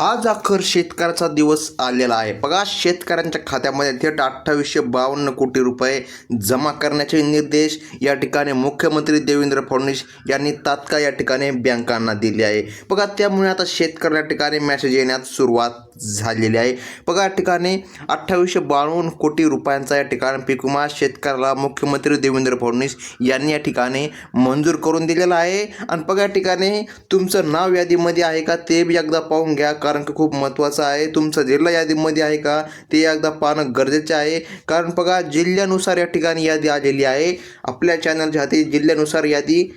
आज अखेर शेतकऱ्याचा दिवस आलेला आहे. बघा शेतकऱ्यांच्या खात्यामध्ये थेट अठ्ठावीसशे बावन्न कोटी रुपये जमा करण्याचे निर्देश या ठिकाणी मुख्यमंत्री देवेंद्र फडणवीस यांनी तात्काळ या ठिकाणी बँकांना दिले आहे. बघा त्यामुळे आता शेतकऱ्या ठिकाणी मेसेज येण्यास सुरुवात झालेली आहे. बघा या ठिकाणी अठ्ठावीसशे बावन्न कोटी रुपयांचा या ठिकाणी पीक विमा शेतकऱ्याला मुख्यमंत्री देवेंद्र फडणवीस यांनी या ठिकाणी मंजूर करून दिलेला आहे. आणि बघा या ठिकाणी तुमचं नाव यादीमध्ये आहे का? ते बी एकदा पाहून घ्या कारण की खूप महत्त्वाचं आहे. तुमचं जिल्हा यादीमध्ये आहे का? ते एकदा पाहणं गरजेचं आहे. कारण बघा जिल्ह्यानुसार या ठिकाणी यादी आलेली आहे. आपल्या चॅनलच्या हाती जिल्ह्यानुसार यादी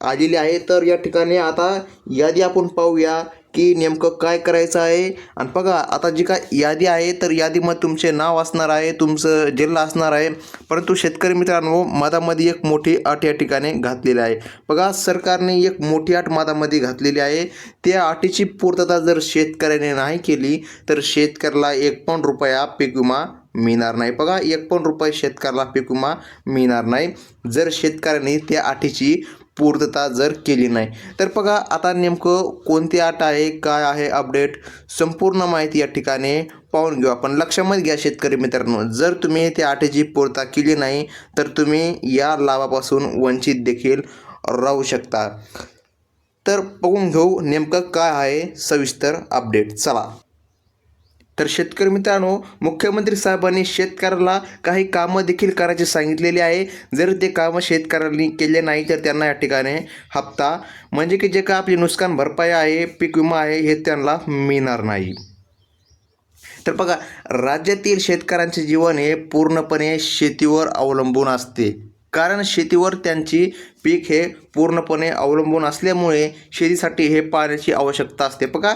आलेली आहे. तर या ठिकाणी आता यादी आपण पाहूया. की नेमकं काय करायचं आहे? आणि बघा आता जी काय यादी आहे तर यादीमध्ये तुमचे नाव असणार आहे तुमचं जिल्हा असणार आहे. परंतु शेतकरी मित्रांनो मधामध्ये एक मोठी अट या ठिकाणी घातलेली आहे. बघा सरकारने एक मोठी अट मधामध्ये घातलेली आहे. त्या अटीची पूर्तता जर शेतकऱ्याने नाही केली तर शेतकऱ्याला एक पण रुपया पीक विमा मिळणार नाही. बघा एक पण रुपये शेतकऱ्याला पीक विमा मिळणार नाही. जर शेतकऱ्यांनी त्या अटीची पूर्तता जर केली नाही. तर बघा आता नेमकं कोणती आट आहे काय आहे अपडेट संपूर्ण माहिती या ठिकाणी पाहून घेऊ आपण. लक्षामध्ये घ्या शेतकरी मित्रांनो जर तुम्ही त्या आटेची पूर्तता केली नाही तर तुम्ही या लाभापासून वंचित देखील राहू शकता. तर बघून घेऊ नेमकं काय आहे सविस्तर अपडेट चला. तर शेतकरी मित्रांनो मुख्यमंत्री साहेबांनी शेतकऱ्याला काही कामं देखील करायचे सांगितलेले आहे. जर ते कामं शेतकऱ्यांनी केले नाही तर त्यांना या ठिकाणी हप्ता म्हणजे की जे काय आपली नुकसान भरपाई आहे पीक विमा आहे हे त्यांना मिळणार नाही. तर बघा राज्यातील शेतकऱ्यांचे जीवन हे पूर्णपणे शेतीवर अवलंबून असते. कारण शेतीवर त्यांची पीक हे पूर्णपणे अवलंबून असल्यामुळे शेतीसाठी हे पाण्याची आवश्यकता असते. बघा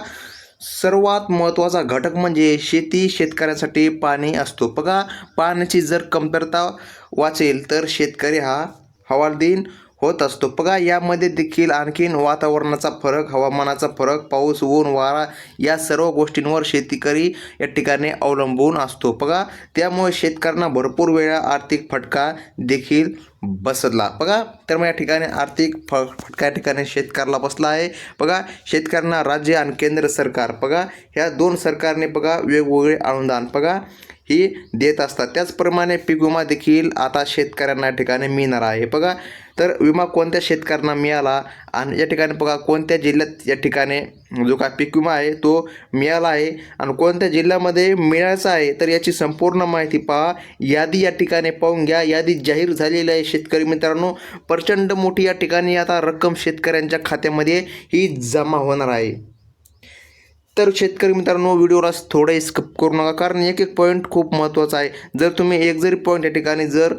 सर्वात महत्त्वाचा घटक म्हणजे शेती शेतकऱ्यासाठी पाणी असतो. बघा पाण्याची जर कमतरता वाचेल तर शेतकरी हा हवालदिन होत असतो. बघा यामध्ये देखील आणखीन वातावरणाचा फरक हवामानाचा फरक पाऊस ऊन वारा या सर्व गोष्टींवर शेतकरी या ठिकाणी अवलंबून असतो. बघा त्यामुळे शेतकऱ्यांना भरपूर वेळा आर्थिक फटका देखील बसला. बघा तर मग या ठिकाणी आर्थिक फ फटका या ठिकाणी शेतकऱ्याला बसला आहे. बघा शेतकऱ्यांना राज्य आणि केंद्र सरकार बघा ह्या दोन सरकारने बघा वेगवेगळे अनुदान बघा ही देत असतात. त्याचप्रमाणे पीक विमा देखील आता शेतकऱ्यांना या ठिकाणी मिळणार आहे. बघा तर विमा कोणत्या शेतकऱ्यांना मिळाला? आणि या ठिकाणी बघा कोणत्या जिल्ह्यात या ठिकाणी जो काय पीक विमा आहे तो मिळाला आहे? आणि कोणत्या जिल्ह्यामध्ये मिळायचा आहे? तर याची संपूर्ण माहिती पहा. यादी या ठिकाणी पाहून घ्या. यादी जाहीर झालेली आहे शेतकरी मित्रांनो. प्रचंड मोठी या ठिकाणी आता रक्कम शेतकऱ्यांच्या खात्यामध्ये ही जमा होणार आहे. तर शेतकरी मित्रांनो व्हिडिओला थोडं स्किप करू नका कारण एक एक पॉईंट खूप महत्त्वाचा आहे. जर तुम्ही एक जरी पॉईंट या ठिकाणी जर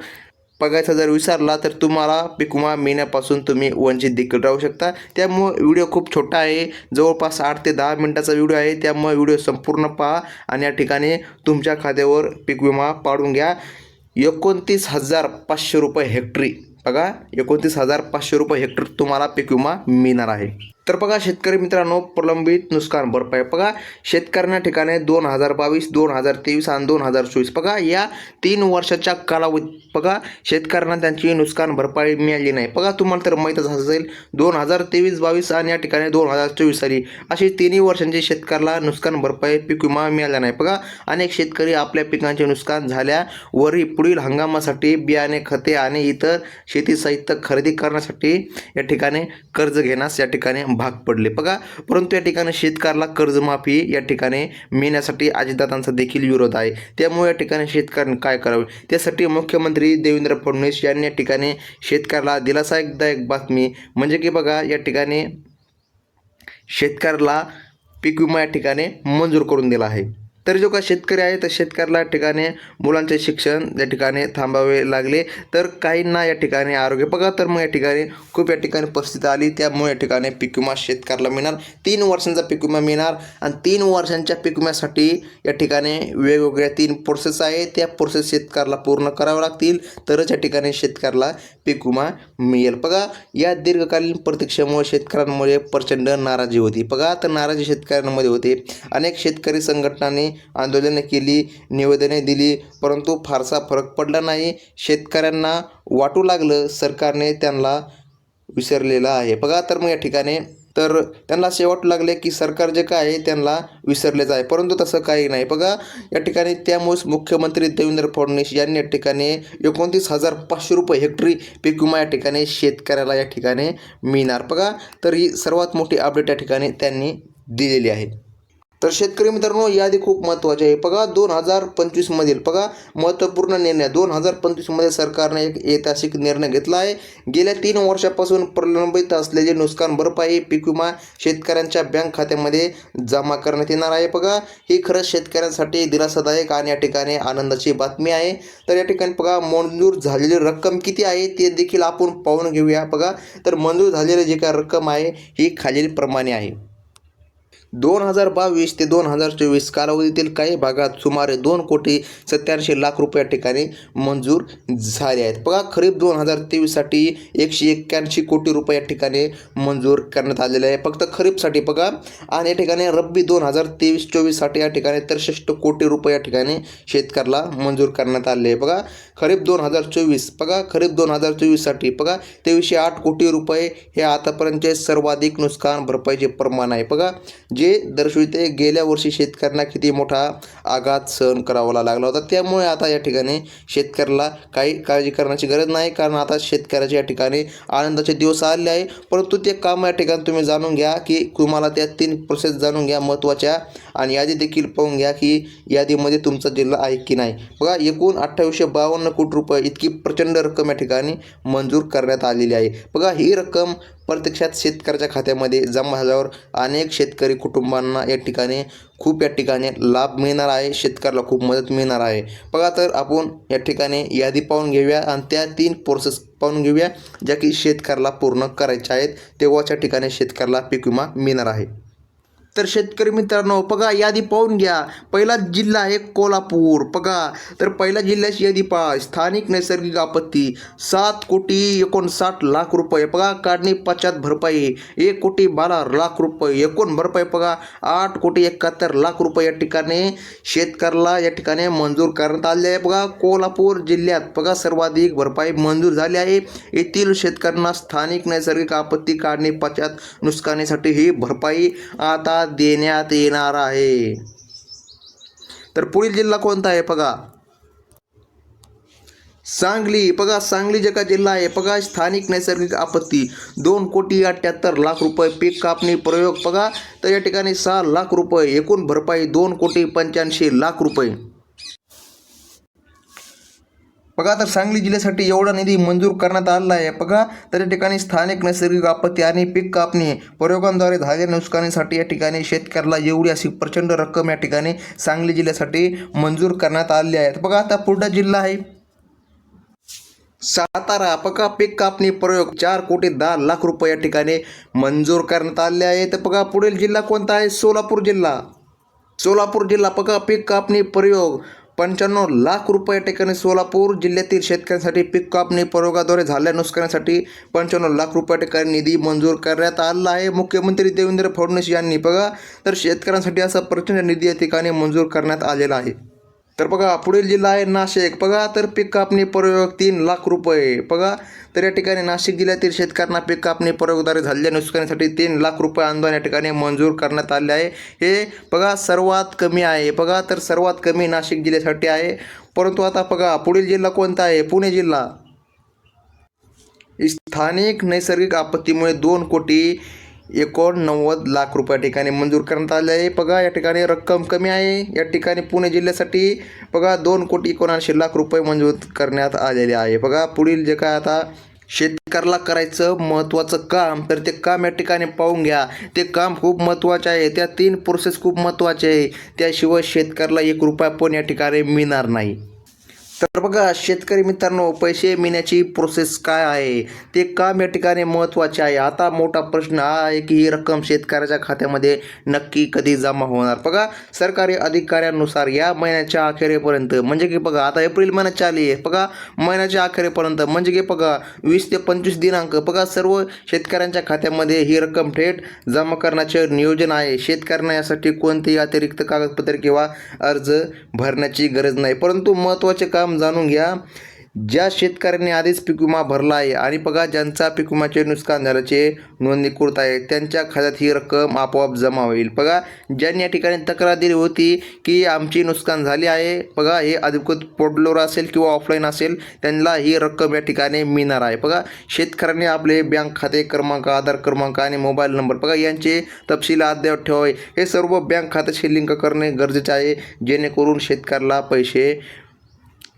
बघायचा जर विसरला तर तुम्हाला पीक विमा मिळण्यापासून तुम्ही वंचित देखील राहू शकता. त्यामुळे व्हिडिओ खूप छोटा आहे जवळपास आठ ते दहा मिनटाचा व्हिडिओ आहे. त्यामुळे व्हिडिओ संपूर्ण पहा आणि या ठिकाणी तुमच्या खात्यावर पीक विमा पाडून घ्या. एकोणतीस हजार पाचशे रुपये हेक्टरी बघा एकोणतीस हजार पाचशे रुपये हेक्टर तुम्हाला पीक विमा मिळणार आहे. तर बघा शेतकरी मित्रांनो प्रलंबित नुकसान भरपाई. बघा शेतकऱ्यांना ठिकाणी दोन हजार बावीस दोन हजार तेवीस आणि दोन हजार चोवीस. बघा या तीन वर्षाच्या कालावधीत बघा शेतकऱ्यांना त्यांची नुकसान भरपाई मिळाली नाही. बघा तुम्हाला तर माहीतच असेल दोन हजार तेवीस बावीस आणि या ठिकाणी दोन हजार चोवीस साली अशी तिन्ही वर्षांची शेतकऱ्याला नुकसान भरपाई पीक विमा मिळाला नाही. बघा अनेक शेतकरी आपल्या पिकांचे नुकसान झाल्यावरही पुढील हंगामासाठी बियाणे खते आणि इतर शेती साहित्य खरेदी करण्यासाठी या ठिकाणी कर्ज घेण्यास या ठिकाणी भाग पडले. बघा परंतु या ठिकाणी शेतकऱ्याला कर्जमाफी या ठिकाणी मिळण्यासाठी अजितदादांचा देखील विरोध आहे. त्यामुळे या ठिकाणी शेतकऱ्यांनी काय करावे? त्यासाठी मुख्यमंत्री देवेंद्र फडणवीस यांनी या ठिकाणी शेतकऱ्याला दिलासादायक बातमी म्हणजे की बघा या ठिकाणी शेतकऱ्याला पीक विमा या ठिकाणी मंजूर करून दिला आहे. तर जो का शेतकरी आहे तर शेतकऱ्याला या ठिकाणी मुलांचे शिक्षण या ठिकाणी थांबावे लागले. तर काहींना या ठिकाणी आरोग्य बघा तर मग या ठिकाणी खूप या ठिकाणी परिस्थिती आली. त्यामुळे या ठिकाणी पीक विमा शेतकऱ्याला मिळणार. तीन वर्षांचा पीक विमा मिळणार आणि तीन वर्षांच्या पीक विम्यासाठी या ठिकाणी वेगवेगळ्या तीन प्रोसेस आहे त्या प्रोसेस शेतकऱ्याला पूर्ण कराव्या लागतील. तरच या ठिकाणी शेतकऱ्याला पीक विमा मिळेल. बघा या दीर्घकालीन प्रतीक्षेमुळे शेतकऱ्यांमुळे प्रचंड नाराजी होती. बघा तर नाराजी शेतकऱ्यांमध्ये होते. अनेक शेतकरी संघटनांनी आंदोलने केली निवेदने दिली परंतु फारसा फरक पडला नाही. शेतकऱ्यांना वाटू लागलं सरकारने त्यांना विसरलेलं आहे. बघा तर मग या ठिकाणी तर त्यांना असे वाटू लागले की सरकार जे काय आहे त्यांना विसरलेच आहे. परंतु तसं काही नाही. बघा या ठिकाणी त्यामुळेच मुख्यमंत्री देवेंद्र फडणवीस यांनी या ठिकाणी एकोणतीस हजार पाचशे रुपये हेक्टरी पीक विमा या ठिकाणी शेतकऱ्याला या ठिकाणी मिळणार. बघा तर ही सर्वात मोठी अपडेट या ठिकाणी त्यांनी दिलेली आहे. तर शेतकरी मित्रांनो यादी खूप महत्त्वाची आहे. बघा दोन हजार पंचवीसमधील बघा महत्त्वपूर्ण निर्णय. दोन हजार पंचवीसमध्ये सरकारने एक ऐतिहासिक निर्णय घेतला आहे. गेल्या तीन वर्षापासून प्रलंबित असलेले नुकसान भरपाई पीक विमा शेतकऱ्यांच्या बँक खात्यामध्ये जमा करण्यात येणार आहे. बघा ही खरंच शेतकऱ्यांसाठी दिलासादायक आणि या ठिकाणी आनंदाची बातमी आहे. तर या ठिकाणी बघा मंजूर झालेली रक्कम किती आहे ते देखील आपण पाहून घेऊया. बघा तर मंजूर झालेली जी काय रक्कम आहे ही खालीलप्रमाणे आहे. दोन हजार बावीस ते दोन हजार चोवीस कालावधीतील काही भागात सुमारे दोन कोटी सत्याऐंशी लाख रुपये या ठिकाणी मंजूर झाले आहेत. बघा खरीप दोन हजार तेवीससाठी एकशे एक्क्याऐंशी कोटी रुपये या ठिकाणी मंजूर करण्यात आलेले आहे. फक्त खरीपसाठी बघा. आणि या ठिकाणी रब्बी दोन हजार तेवीस चोवीससाठी या ठिकाणी त्रेसष्ट कोटी रुपये या ठिकाणी शेतकऱ्याला मंजूर करण्यात आले आहे. बघा खरीप दोन हजार चोवीस बघा खरीप दोन हजार चोवीससाठी बघा तेवीसशे आठ कोटी रुपये हे आतापर्यंतचे सर्वाधिक नुकसान भरपाईचे प्रमाण आहे. बघा जे दर्शविते गेल्या वर्षी शेतकऱ्यांना किती मोठा आघात सहन करावा लागला होता त्यामुळे आता या ठिकाणी शेतकऱ्याला काही काळजी करण्याची गरज नाही कारण आता शेतकऱ्याच्या या ठिकाणी आनंदाचे दिवस आले आहे. परंतु ते काम या ठिकाणी तुम्ही जाणून घ्या की तुम्हाला त्या तीन प्रोसेस जाणून घ्या महत्त्वाच्या आणि यादी देखील पाहून घ्या की यादीमध्ये तुमचा जिल्हा आहे की नाही. बघा एकूण अठ्ठावीसशे बावन्न कोटी रुपये इतकी प्रचंड रक्कम या ठिकाणी मंजूर करण्यात आलेली आहे. बघा ही रक्कम प्रत्यक्षात शेतकऱ्याच्या खात्यामध्ये जमा झाल्यावर अनेक शेतकरी कुटुंबांना या ठिकाणी खूप या ठिकाणी लाभ मिळणार आहे. शेतकऱ्याला खूप मदत मिळणार आहे. बघा तर आपण या ठिकाणी यादी पाहून घेऊया आणि त्या तीन प्रोसेस पाहून घेऊया ज्या की शेतकऱ्याला पूर्ण करायच्या आहेत. तेव्हाच्या ठिकाणी शेतकऱ्याला पीक विमा मिळणार आहे. तर शेतकरी मित्रांनो बघा यादी पाहून घ्या. पहिला जिल्हा आहे कोल्हापूर बघा. तर पहिल्या जिल्ह्याची यादी पहा. स्थानिक नैसर्गिक आपत्ती सात कोटी एकोणसाठ लाख रुपये बघा. काढणी पश्चात भरपाई एक कोटी बारा लाख रुपये एकूण भरपाई बघा. आठ कोटी एकाहत्तर लाख रुपये या ठिकाणी शेतकऱ्याला या ठिकाणी मंजूर करण्यात आले आहे. बघा कोल्हापूर जिल्ह्यात बघा सर्वाधिक भरपाई मंजूर झाली आहे. येथील शेतकऱ्यांना स्थानिक नैसर्गिक आपत्ती काढणी पश्चात नुकसानीसाठी ही भरपाई आता देण्यात येणार आहे. तर पुढील जिल्हा कोणता आहे बघा? सांगली. बघा सांगली जे का जिल्हा आहे. बघा स्थानिक नैसर्गिक आपत्ती. दोन कोटी अठ्ठ्याहत्तर लाख रुपये पीक कापणी प्रयोग. बघा तर या ठिकाणी सहा लाख रुपये एकूण भरपाई दोन कोटी पंच्याऐंशी लाख रुपये. बघा तर सांगली जिल्ह्यासाठी एवढा निधी मंजूर करण्यात आलेला आहे. बघा तर या ठिकाणी स्थानिक नैसर्गिक आपत्ती आणि पीक कापणी प्रयोगांद्वारे झालेल्या नुकसानीसाठी या ठिकाणी शेतकऱ्याला एवढी अशी प्रचंड रक्कम या ठिकाणी सांगली जिल्ह्यासाठी मंजूर करण्यात आलेली आहे. बघा आता पुढचा जिल्हा आहे. सातारा. बघा पीक कापणी प्रयोग चार कोटी दहा लाख रुपये या ठिकाणी मंजूर करण्यात आले आहे. तर बघा पुढील जिल्हा कोणता आहे? सोलापूर जिल्हा. सोलापूर जिल्हा. बघा पीक कापणी प्रयोग पंच्याण्णव लाख रुपये या ठिकाणी सोलापूर जिल्ह्यातील शेतकऱ्यांसाठी पीक कापणी प्रयोगाद्वारे झालेल्या नुकसानीसाठी पंच्याण्णव लाख रुपये ठिकाणी निधी मंजूर करण्यात आला आहे. मुख्यमंत्री देवेंद्र फडणवीस यांनी बघा तर शेतकऱ्यांसाठी असा प्रचंड निधी या ठिकाणी मंजूर करण्यात आलेला आहे. तर बघा पुढील जिल्हा आहे नाशिक बघा तर पीक कापणी प्रयोग तीन लाख रुपये. बघा तर या ठिकाणी नाशिक जिल्ह्यातील शेतकऱ्यांना पीक कापणी प्रयोगद्वारे झालेल्या नुकसानीसाठी तीन लाख रुपये अनुदान या ठिकाणी मंजूर करण्यात आले आहे. हे बघा सर्वात कमी आहे. बघा तर सर्वात कमी नाशिक जिल्ह्यासाठी आहे. परंतु आता बघा पुढील जिल्हा कोणता आहे? पुणे जिल्हा. स्थानिक नैसर्गिक आपत्तीमुळे दोन कोटी एकोणनव्वद लाख रुपया ठिकाणी मंजूर करण्यात आले आहे. बघा या ठिकाणी रक्कम कमी आहे. या ठिकाणी पुणे जिल्ह्यासाठी बघा दोन कोटी एकोणऐंशी लाख रुपये मंजूर करण्यात आलेले आहे. बघा पुढील जे काय आता शेतकऱ्याला करायचं महत्त्वाचं काम तर ते काम या ठिकाणी पाहून घ्या. ते काम खूप महत्त्वाचे आहे. त्या तीन प्रोसेस खूप महत्त्वाचे आहे. त्याशिवाय शेतकऱ्याला एक रुपया पण या ठिकाणी मिळणार नाही. तर बघा शेतकरी मित्रांनो पैसे मिळण्याची प्रोसेस काय आहे? ते काम या ठिकाणी महत्त्वाचे आहे. आता मोठा प्रश्न हा आहे की ही रक्कम शेतकऱ्याच्या खात्यामध्ये नक्की कधी जमा होणार? बघा सरकारी अधिकाऱ्यांनुसार या महिन्याच्या अखेरीपर्यंत म्हणजे की बघा आता एप्रिल महिन्यात चालू आहे. बघा महिन्याच्या अखेरीपर्यंत म्हणजे की बघा वीस ते पंचवीस दिनांक बघा सर्व शेतकऱ्यांच्या खात्यामध्ये ही रक्कम थेट जमा करण्याचे नियोजन आहे. शेतकऱ्यांना यासाठी कोणतेही अतिरिक्त कागदपत्र किंवा अर्ज भरण्याची गरज नाही. परंतु महत्त्वाचे काम जाणून घ्या. ज्या शेतकऱ्यांनी आधीच पीक विमा भरला आहे आणि बघा ज्यांचा पीक विमाचे नुकसान झाल्याचे नोंदणीकृत आहे त्यांच्या खात्यात ही रक्कम आपोआप जमा होईल. बघा ज्यांनी या ठिकाणी तक्रार दिली होती की आमची नुकसान झाली आहे बघा हे अधिकृत पोर्टलवर असेल किंवा ऑफलाईन असेल त्यांना ही रक्कम या ठिकाणी मिळणार आहे. बघा शेतकऱ्यांनी आपले बँक खाते क्रमांक आधार क्रमांक आणि मोबाईल नंबर बघा यांचे तपशील अद्ययावत ठेवावे. हे सर्व बँक खात्याशी लिंक करणे गरजेचे आहे जेणेकरून शेतकऱ्याला पैसे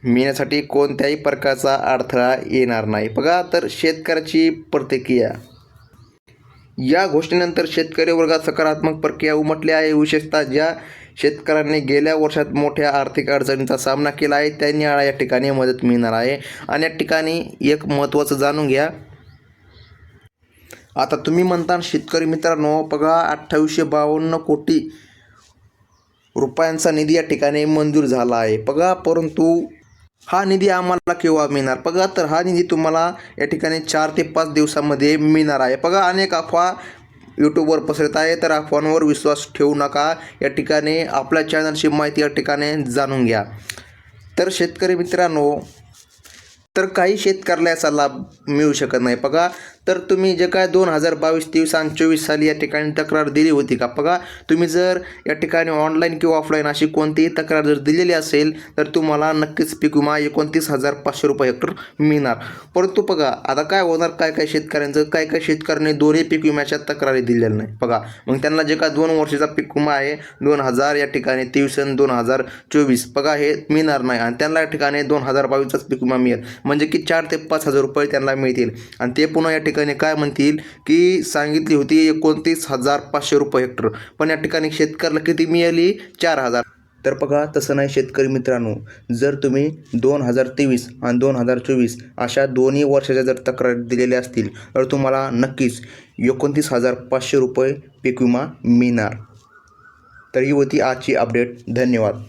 मिळण्यासाठी कोणत्याही प्रकारचा अडथळा येणार नाही. बघा तर शेतकऱ्याची प्रतिक्रिया. या घोषणेनंतर शेतकरी वर्गात सकारात्मक प्रक्रिया उमटली आहे. विशेषतः ज्या शेतकऱ्यांनी गेल्या वर्षात मोठ्या आर्थिक अडचणींचा सामना केला आहे त्यांनी या ठिकाणी मदत मिळणार आहे. आणि या ठिकाणी एक महत्त्वाचं जाणून घ्या. आता तुम्ही म्हणता शेतकरी मित्रांनो बघा अठ्ठावीसशे बावन्न कोटी रुपयांचा निधी या ठिकाणी मंजूर झाला आहे. बघा परंतु हा निधी आम्हाला केव्हा मिळणार? बघा तर हा निधी तुम्हाला या ठिकाणी चार ते पाच दिवसामध्ये मिळणार आहे. बघा अनेक अफवा यूट्यूबवर पसरत आहे तर अफवांवर विश्वास ठेवू नका. या ठिकाणी आपल्या चॅनलची माहिती या ठिकाणी जाणून घ्या. तर शेतकरी मित्रांनो तर काही शेतकऱ्याला याचा लाभ मिळू शकत नाही. बघा तर तुम्ही जे काय दोन हजार बावीस तेवीस आणि चोवीस साली या ठिकाणी तक्रार दिली होती का? बघा तुम्ही जर या ठिकाणी ऑनलाईन किंवा ऑफलाईन अशी कोणतीही तक्रार जर दिलेली असेल तर तुम्हाला नक्कीच पीक विमा एकोणतीस हजार पाचशे रुपये हेक्टर मिळणार. परंतु बघा आता काय होणार काय काय शेतकऱ्यांचं काय काय शेतकऱ्यांनी दोन्ही पीक विम्याच्या तक्रारी दिलेल्या नाही बघा मग त्यांना जे काय दोन वर्षाचा पीक विमा आहे दोन हजार या ठिकाणी तेवीस आणि दोन हजार चोवीस बघा हे मिळणार नाही. आणि त्यांना या ठिकाणी दोन हजार बावीसचाच पीक विमा मिळेल. म्हणजे की चार ते पाच हजार रुपये त्यांना मिळतील. आणि ते पुन्हा या ठिकाणी काय म्हणतील की सांगितली होती एकोणतीस हजार पाचशे रुपये हेक्टर पण या ठिकाणी शेतकऱ्याला किती मिळाली? चार हजार. तर बघा तसं नाही शेतकरी मित्रांनो. जर तुम्ही दोन हजार तेवीस आणि दोन हजार चोवीस अशा दोन्ही वर्षाच्या जर तक्रार दिलेल्या असतील तर तुम्हाला नक्कीच एकोणतीस हजार पाचशे रुपये पीक विमा मिळणार. तर ही होती आजची अपडेट धन्यवाद.